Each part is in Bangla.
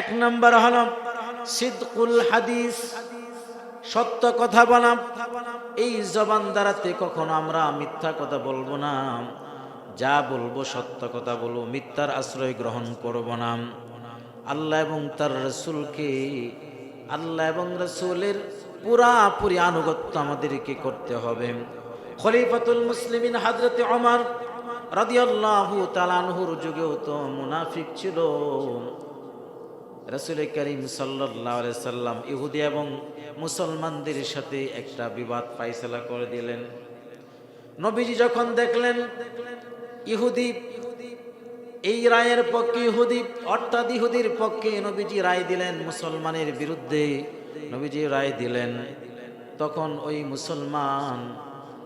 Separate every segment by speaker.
Speaker 1: এক নম্বর হল সিদ্কুল হাদিস। সত্য কথা বলা এই জবান দ্বারাতে কখনো আমরা মিথ্যা কথা বলব না। যা বলব সত্য কথা বলব, মিথ্যার আশ্রয় গ্রহণ করব না। আল্লাহ এবং তার রসুলকে, আল্লাহ এবং রসুলের পুরাপুরি আনুগত্য আমাদেরকে করতে হবে। খলিফাতুল মুসলিমিন হাজরতে অমর রাদিয়াল্লাহু তালানহুর যুগেও তো মুনাফিক ছিল। রসুল করিম সাল্লাহ সাল্লাম ইহুদি এবং মুসলমানদের সাথে একটা বিবাদ ফাইসলা করে দিলেন। নবীজি যখন দেখলেন ইহুদি এই রায়ের পক্ষে ইহুদি, অর্থাৎ ইহুদির পক্ষে নবীজি রায় দিলেন মুসলমানের বিরুদ্ধে, নবীজি রায় দিলেন। তখন ওই মুসলমান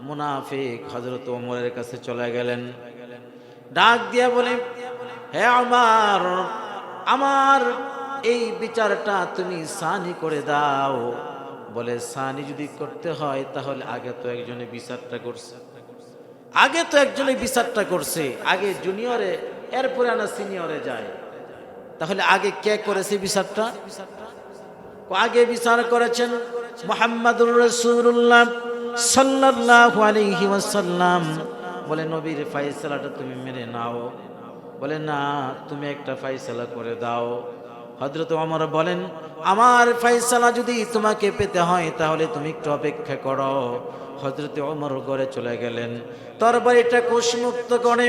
Speaker 1: মুনাফিক হজরত ওমরের কাছে চলে গেলেন। ডাক দিয়া বলে, হে আমার আমার এই বিচারটা তুমি সানি করে দাও। বলে, সানি যদি করতে হয়, তাহলে আগে তো একজনে বিচারটা করছে। আগে তো একজনে বিচারটা করছে। আগে জুনিয়রে, এরপরে আনা সিনিয়রে যায়। তাহলে আগে কে করেছে বিচারটা? আগে বিচার করেছেন মোহাম্মদুর রসুল্লাহ সাল্লাল্লাহু আলাইহি ওয়াসাল্লাম। বলে, নবীর ফাইসালাটা তুমি মেনে নাও। বলে, না, তুমি একটা ফাইসালা করে দাও। হজরত অমর বলেন, আমার ফাইসালা যদি তোমাকে পেতে হয়, তাহলে তুমি একটু অপেক্ষা করো। হজরত অমর ঘরে চলে গেলেন। তরবারিটা কোষমুক্ত করে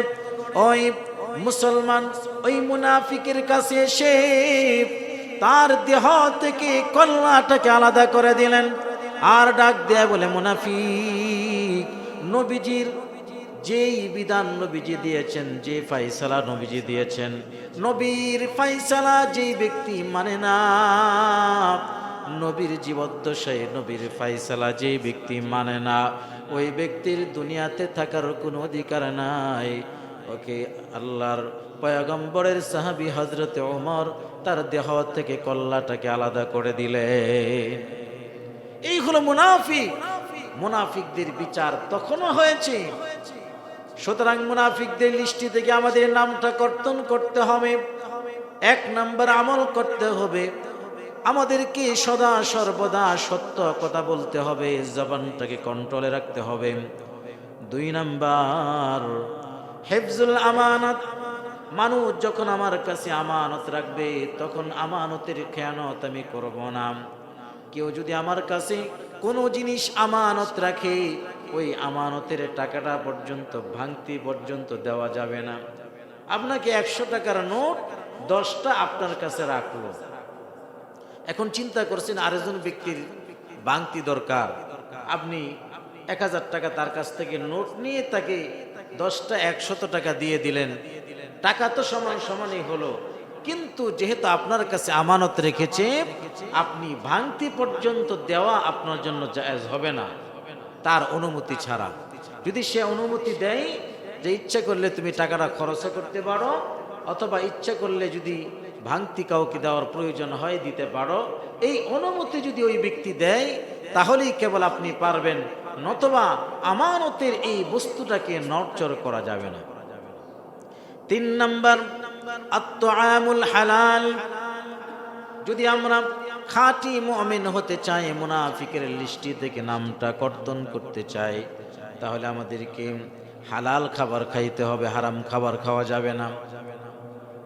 Speaker 1: ওই মুসলমান, ওই মুনাফিকের কাছে এসে তার দেহ থেকে কল্লাটাকে আলাদা করে দিলেন। আর ডাক দেয়া বলে, মুনাফিক, নবীজির যেই বিধান নবীজি দিয়েছেন, যে ফাইসালা নবীজি দিয়েছেন, নবীর ফাইসালা যেই ব্যক্তি মানে না, নবীর জীবদ্দশায় নবীর ফাইসালা যেই ব্যক্তি মানে না, ওই ব্যক্তির দুনিয়াতে থাকার কোনো অধিকার নাই। ওকে আল্লাহর পয়গম্বরের সাহাবি হজরতে ওমর তার দেহ থেকে কল্লাটাকে আলাদা করে দিলে। এই হলো মুনাফিক। মুনাফিকদের বিচার তখনও হয়েছে সুতরাং মুনাফিকদের লিস্টি থেকে আমাদের নামটা কর্তন করতে হবে। এক নাম্বার আমল করতে হবে। আমাদেরকে সদা সর্বদা সত্য কথা বলতে হবে, জবানটাকে কন্ট্রোলে রাখতে হবে। দুই নাম্বার, হেফজুল আমানত। মানুষ যখন আমার কাছে আমানত রাখবে, তখন আমানতের খেয়ানত আমি করব না। কেউ যদি আমার কাছে কোনো জিনিস আমানত রাখে ওই আমানতের টাকাটা পর্যন্ত, ভাঙতি পর্যন্ত দেওয়া যাবে না। আপনাকে একশো টাকার নোট দশটা আপনার কাছে রাখল। এখন চিন্তা করছেন আরেকজন ব্যক্তির ভাঙতি দরকার। আপনি এক হাজার টাকা তার কাছ থেকে নোট নিয়ে তাকে দশটা একশত টাকা দিয়ে দিলেন। টাকা তো সমান সমানই হলো। কিন্তু যেহেতু আপনার কাছে আমানত রেখেছে, আপনি ভাঙতি পর্যন্ত দেওয়া আপনার জন্য জায়জ হবে না। তার অনুমতি ছাড়া। যদি সে অনুমতি দেয় যে ইচ্ছা করলে তুমি টাকাটা খরচ করতে পারো, অথবা ইচ্ছা করলে যদি ভাঙতি কাউকে দেওয়ার প্রয়োজন হয় দিতে পারো, এই অনুমতি যদি ওই ব্যক্তি দেয়, তাহলেই কেবল আপনি পারবেন, নতবা আমানতের এই বস্তুটাকে নড়চড় করা যাবে না। তিন নম্বর আত্মআমুল হালাল। যদি আমরা খাঁটি মুমিন হতে চাই মুনাফিকের লিস্টি থেকে নামটা কর্তন করতে চাই তাহলে আমাদেরকে হালাল খাবার খাইতে হবে, হারাম খাবার খাওয়া যাবে না।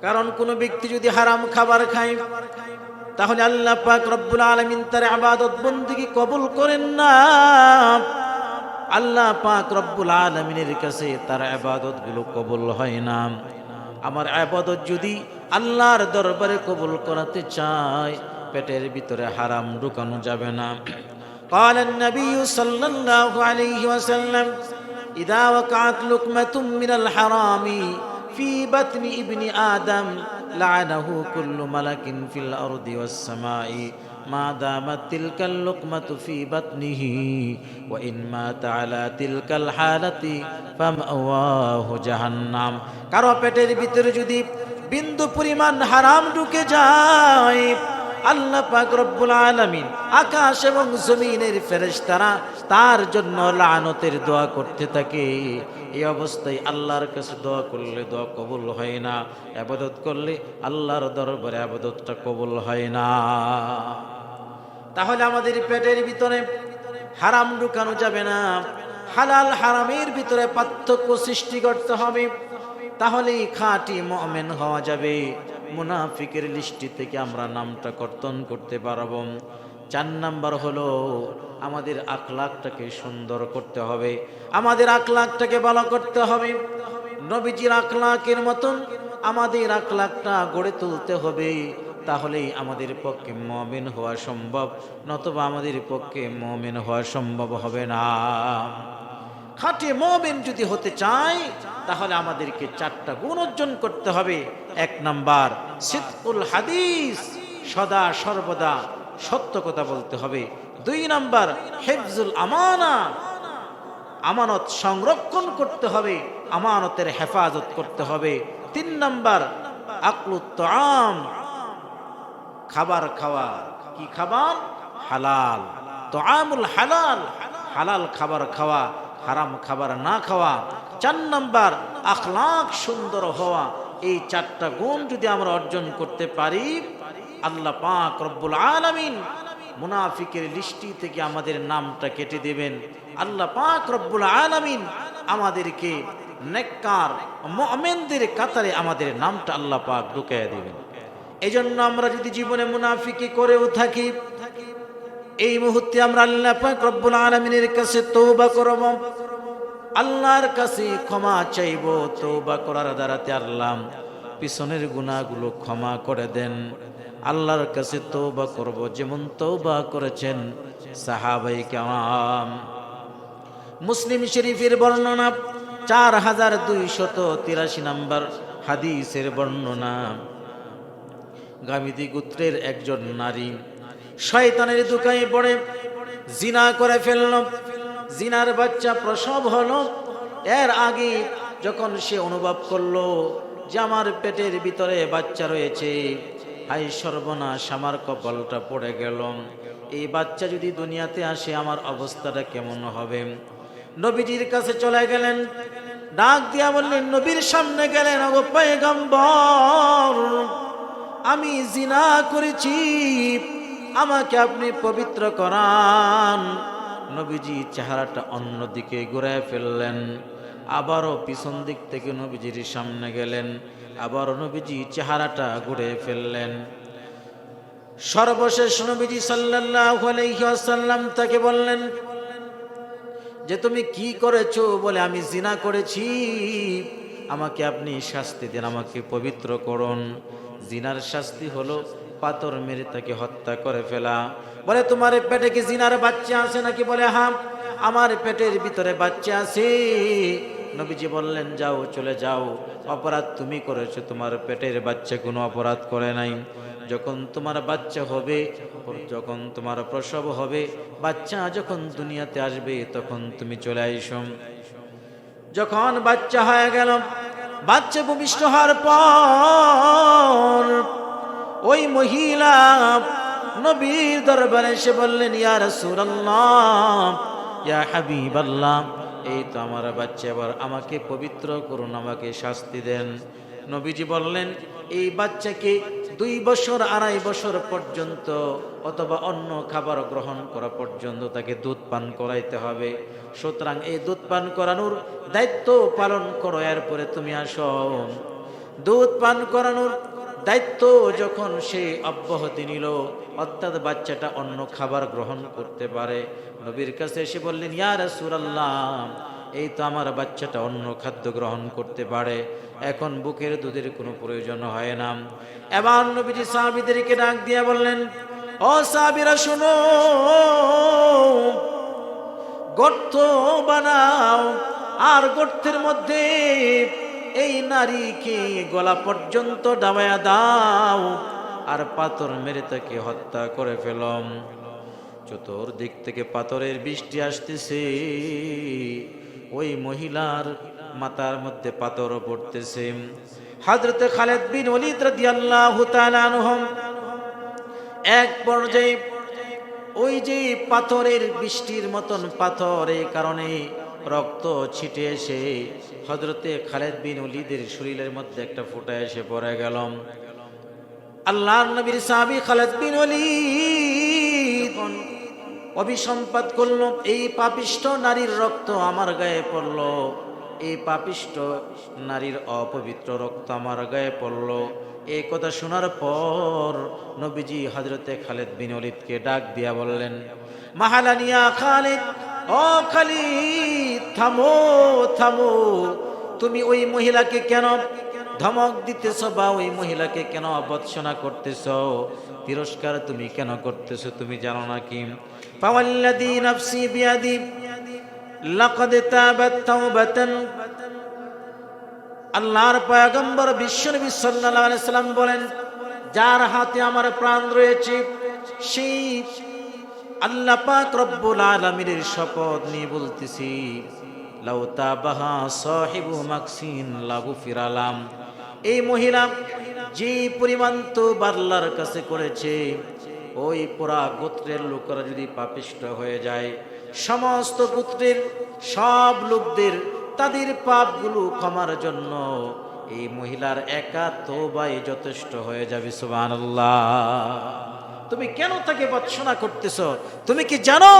Speaker 1: কারণ কোন ব্যক্তি যদি হারাম খাবার খায়, তাহলে আল্লাহ পাক রব্বুল আলমিন তার আবাদত বন্দিকে কবুল করেন না। আল্লাহ পাক রব্বুল আলমিনের কাছে তার আবাদতগুলো কবুল হয় না। আমার আবাদত যদি আল্লাহর দরবারে কবুল করাতে চায় পেটের ভিতরে হারাম ঢুকানো যাবে না قال النبي صلى الله عليه وسلم إذا وقعت لقمة من الحرام في بطن ابن آدم لعنه كل ملك في الأرض والسماء ما دامت تلك اللقمة في بطنه وإن مات على تلك الحالة فمأواه جهنم কারো পেটের ভিতরে যদি বিন্দু পরিমাণ হারাম ঢুকে যায় আল্লাহ পাক রব্বুল আলামিন আকাশ এবং জমিনের ফেরেশতারা তার জন্য লানতের দোয়া করতে থাকে। এই অবস্থায় আল্লাহর কাছে দোয়া করলে দোয়া কবুল হয় না, আবাদত করলে আল্লাহর দরবারে আবাদতটা কবুল হয় না। তাহলে আমাদের পেটের ভিতরে হারাম ঢুকানো যাবে না, হালাল হারামের ভিতরে পার্থক্য সৃষ্টি করতে হবে, তাহলেই খাঁটি মমেন হওয়া যাবে। মুনাফিকের লিস্টি থেকে আমরা নামটা কর্তন করতে পারব। চার নাম্বার হলো, আমাদের আখলাকটাকে সুন্দর করতে হবে। আমাদের আখলাকটাকে ভালো করতে হবে। নবীজির আখলাকের মতন আমাদের আখলাকটা গড়ে তুলতে হবে। তাহলেই আমাদের পক্ষে মমিন হওয়া সম্ভব, নতবা আমাদের পক্ষে মমিন হওয়া সম্ভব হবে না। খাঁটি মমিন যদি হতে চাই তাহলে আমাদেরকে চারটা গুণ অর্জন করতে হবে। এক নাম্বার, সিদ্কুল হাদিস, সদা সর্বদা সত্য কথা বলতে হবে। দুই নাম্বার, হেফজুল আমানা, আমানত সংরক্ষণ করতে হবে, আমানতের হেফাজত করতে হবে। তিন নাম্বার আকলুত আম খাবার খাওয়া। কি খাবার? হালাল। তো আমুল হালাল হালাল খাবার খাওয়া। হারাম খাবার না খাওয়া, চার নাম্বার আখলাক সুন্দর হওয়া, এই চারটা গুণ যদি আমরা অর্জন করতে পারি, আল্লাহ পাক রব্বুল আলামিন মুনাফিকের লিস্টি থেকে আমাদের নামটা কেটে দেবেন। আল্লাহ পাক রব্বুল আলামিন আমাদেরকে নেককার মুমিনদের কাতারে আমাদের নামটা আল্লাহ পাক ঢুকাইয়া দেবেন। এই জন্য আমরা যদি জীবনে মুনাফিকি করেও থাকি এই মুহূর্তে আমরা আল্লাহ পাক রব্বুল আলামিনের কাছে তওবা করব। আল্লাহর কাছে ক্ষমা চাইব, তওবা করার দ্বারাতে আল্লাহ পিছনের গুনাহগুলো ক্ষমা করে দেন। আল্লাহর কাছে তওবা করব, যেমন তওবা করেছেন সাহাবাই কামাম মুসলিম শরীফের বর্ণনা চার হাজার দুইশত তিরাশি নম্বর হাদিসের বর্ণনা। গামিদি গোত্রের একজন নারী শয়তানের দোকানে পড়ে, জিনা করে ফেলল। জিনার বাচ্চা প্রসব হলো। এর আগে যখন সে অনুভব করল যে আমার পেটের ভিতরে বাচ্চা রয়েছে হাই সর্বনাশ, আমার কপালটা পড়ে গেল। এই বাচ্চা যদি দুনিয়াতে আসে, আমার অবস্থাটা কেমন হবে? নবীজির কাছে চলে গেলেন। ডাক দিয়া বললেন, নবীর সামনে গেলেন, ওগো পয়গম্বর, আমি জিনা করেছি। আমাকে আপনি পবিত্র করান। নবীজি চেহারাটা অন্যদিকে ঘুরায় ফেললেন। আবারও পিছন দিক থেকে নবীজির সামনে গেলেন। আবারও নবীজি চেহারাটা ঘুরে ফেললেন। সর্বশেষ নবীজি ওয়াসাল্লাম তাকে বললেন, যে তুমি কি করেছ বলে আমি জিনা করেছি? আমাকে আপনি শাস্তি দেন, আমাকে পবিত্র করুন। জিনার শাস্তি হলো পাথর মেরে তাকে হত্যা করে ফেলা। বলে, তোমার পেটে কি জিনার বাচ্চা আছে নাকি? বলে হ্যাঁ আমার পেটের ভিতরে বাচ্চা আছে। নবীজি বললেন, যাও, চলে যাও। অপরাধ তুমি করেছ, তোমার পেটের বাচ্চা কোনো অপরাধ করে নাই। যখন তোমার বাচ্চা হবে, যখন তোমার প্রসব হবে, বাচ্চা যখন দুনিয়াতে আসবে, তখন তুমি চলে আইসো। যখন বাচ্চা হয়ে গেল, বাচ্চা ভূমিষ্ঠ হওয়ার পর ওই মহিলা নবীর দরবারে এসে বললেন, ইয়া রাসূলুল্লাহ, ইয়া হাবিবাল্লাহ, এই তো আমার বাচ্চা, এবার আমাকে পবিত্র করুন, আমাকে শাস্তি দেন। নবীজি বললেন, এই বাচ্চাকে দুই বছর, আড়াই বছর পর্যন্ত অথবা অন্য খাবার গ্রহণ করা পর্যন্ত তাকে দুধ পান করাইতে হবে। সুতরাং এই দুধ পান করানোর দায়িত্ব পালন করো, এরপরে তুমি আসো। দুধ পান করানোর দায়িত্ব যখন সে অব্যাহতি নিল, অর্থাৎ বাচ্চাটা অন্য খাবার গ্রহণ করতে পারে। নবীর কাছে এসে বললেন, ইয়া রাসূলুল্লাহ, এই তো আমার বাচ্চাটা অন্য খাদ্য গ্রহণ করতে পারে। এখন বুকের দুধের কোনো প্রয়োজন হয় না। এবার নবীজি সাহাবিদেরকে ডাক দিয়ে বললেন, ও সাহাবিরা, শোনো, গর্ত বানাও, আর গর্তের মধ্যে এই নারীকে গলা পর্যন্ত ডাবায়া দাও, আর পাথর মেরে তাকে হত্যা করে ফেলম। চতুর্দিক থেকে পাথরের বৃষ্টি আসতেছে। ওই মহিলার মাথার মধ্যে পাথরও পড়তেছে। হাজরতে খালেদ বিন ওলিদ রাদিয়াল্লাহু তাআলা এক পর্যায়ে ওই যে পাথরের বৃষ্টির মতন পাথর এই কারণে রক্ত ছিটে এসে হজরতে খালেদ বিন উলিদের শরীরের মধ্যে একটা ফুটা এসে পড়ে গেল। আল্লাহর নবীর সাহাবী খালেদ বিন ওয়ালিদ অভিসম্পাদ করল, এই পাপিষ্ট নারীর রক্ত আমার গায়ে পড়ল, এই পাপিষ্ট নারীর অপবিত্র রক্ত আমার গায়ে পড়ল। এই কথা শোনার পর নবীজি হজরতে খালেদ বিন ওলিদকে ডাক দিয়া বললেন, মাহালানিয়া খালিদ ও খালিদ, থামো থামো। তুমি ওই মহিলাকে কেন ধমক দিতেছ বা ওই মহিলাকে কেন অবৎসনা করতেছ? তিরস্কার তুমি কেন করতেছ তুমি জানো না কি? ফাওয়াল্লাযী নাফসি বিয়াদি আল্লাহর পয়গম্বর বিশ্বনবী সাল্লাল্লাহু আলাইহি সাল্লাম বলেন, যার হাতে আমার প্রাণ রয়েছে, সেই আল্লাহ পাক রব্বুল আলামিনের শপথ নিয়ে বলতেছি, লাউ তাবাহা সাহিবু মাকসিন লাগু ফিরালাম। এই মহিলা যে পরিমাণ তো বাল্লার কাছে করেছে, ওই পুরা গোত্রের লোকেরা যদি পাপিষ্ট হয়ে যায়, সমস্ত গোত্রের সব লোকদের তাদের পাপগুলো ক্ষমার জন্য এই মহিলার একা তোবাই যথেষ্ট হয়ে যাবে, সুবহানাল্লাহ। তুমি কেন তাকে বৎসনা করতেছ? তুমি কি জানো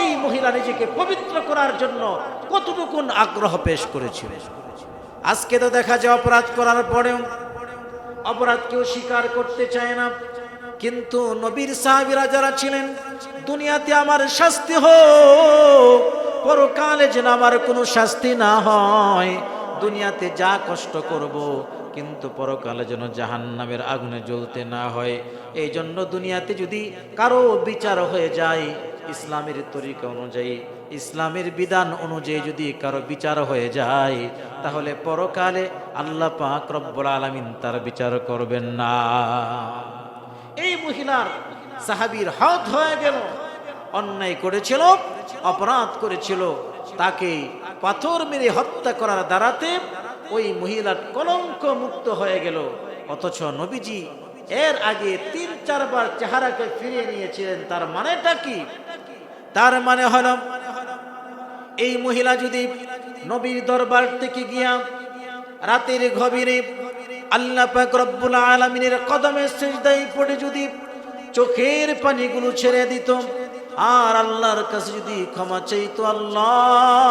Speaker 1: এই মহিলা নিজেকে পবিত্র করার জন্য কতটুকুন আগ্রহ পেশ করেছিল আজকে তো দেখা যায় অপরাধ করার পরেও অপরাধ কেউ স্বীকার করতে চায় না। কিন্তু নবীর সাহাবিরা যারা ছিলেন, দুনিয়াতে আমার শাস্তি হোক, পরকালে যেন আমার কোনো শাস্তি না হয়, দুনিয়াতে যা কষ্ট করব কিন্তু পরকালে যেন জাহান্নামের আগুনে জ্বলতে না হয়। এই জন্য দুনিয়াতে যদি কারও বিচার হয়ে যায়, ইসলামের তরিকা অনুযায়ী, ইসলামের বিধান অনুযায়ী যদি কারও বিচার হয়ে যায়, তাহলে পরকালে আল্লাহ পাক রব্বুল আলামিন তার বিচার করবেন না। এই মহিলার সাহাবীর হাত হয়ে গেল। অন্যায় করেছিল, অপরাধ করেছিল, তাকে পাথর মেরে হত্যা করার দ্বারাতে ওই মহিলার কলঙ্ক মুক্ত হয়ে গেল। অথচ নবীজি এর আগে তিন, চারবার চেহারাকে ফিরিয়ে নিয়েছিলেন। তার মানেটা কি? তার মানে হলো, এই মহিলা যদি নবীর দরবার থেকে গিয়া রাতের গভীরে আল্লাহ রব্বুল আলামিনের কদমে সেজদায় পড়ে যদি চোখের পানিগুলো ছেড়ে দিত, আর আল্লাহর কাছে যদি ক্ষমা চাইতো, আল্লাহ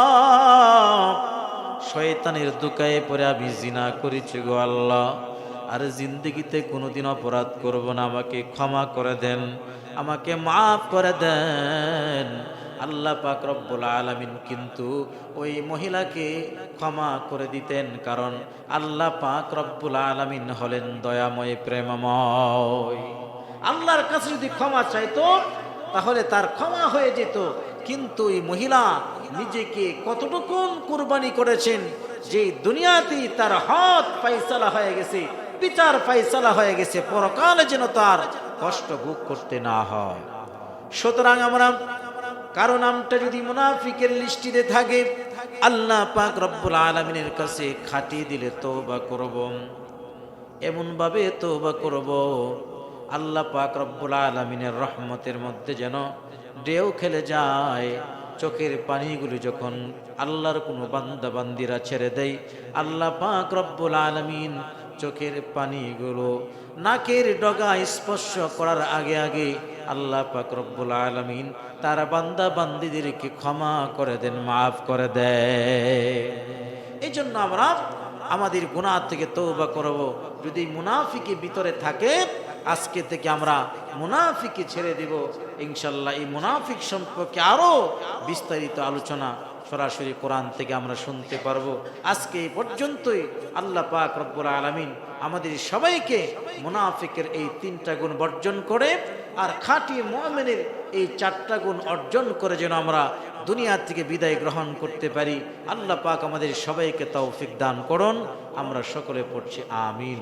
Speaker 1: শয়তানের দুকায়ে পরে আমি জিনা করেছি গো আল্লাহ। আর জিন্দগিতে কোনোদিন অপরাধ করব না, আমাকে ক্ষমা করে দেন, আমাকে মাফ করে দেন। আল্লাহ পাক রব্বুল আলামিন কিন্তু ওই মহিলাকে ক্ষমা করে দিতেন, কারণ আল্লাহ পাক রব্বুল আলামিন হলেন দয়াময়, প্রেমময়। আল্লাহর কাছে যদি ক্ষমা চাইতো, তাহলে তার ক্ষমা হয়ে যেত। কিন্তু এই মহিলা নিজেকে কতটুকুন কুরবানি করেছেন, যে দুনিয়াতেই তার হাত ফাইসালা হয়ে গেছে, বিচার ফাইসালা হয়ে গেছে, পরকালে যেন তার কষ্ট ভোগ করতে না হয়। সুতরাং আমরা কারও নামটা যদি মুনাফিকের লিস্টিতে থাকে, আল্লাহ পাক রব্বুল আলমিনের কাছে খাটিয়ে দিলে তওবা করব। এমন ভাবে তওবা করব, আল্লাহ পাক রব্বুল আলমিনের রহমতের মধ্যে যেন ঢেউ খেলে যায় চোখের পানিগুলো যখন আল্লাহর কোনো বান্দা বান্দিরা ছেড়ে দেয়, আল্লাহ পাক রব্বুল আলমিন চোখের পানিগুলো নাকের ডগা স্পর্শ করার আগে আগে আল্লাহ পাক রব্বুল আলমিন তার বান্দা বান্দিদেরকে ক্ষমা করে দেন, মাফ করে দেয় এই জন্য আমরা আমাদের গুনাহ থেকে তৌবা করব। যদি মুনাফিকে ভিতরে থাকে আজকে থেকে আমরা মুনাফিকে ছেড়ে দিব। ইনশাল্লাহ এই মুনাফিক সম্পর্কে আরও বিস্তারিত আলোচনা সরাসরি কোরআন থেকে আমরা শুনতে পারব। আজকে এই পর্যন্তই। আল্লাহ পাক রব্বুল আলমিন আমাদের সবাইকে মুনাফিকের এই তিনটা গুণ বর্জন করে আর খাঁটি মোহামেনের এই চারটা গুণ অর্জন করে যেন আমরা দুনিয়া থেকে বিদায় গ্রহণ করতে পারি। আল্লাহ পাক আমাদের সবাইকে তৌফিক দান করুন। আমরা সকলে পড়ছি আমিন।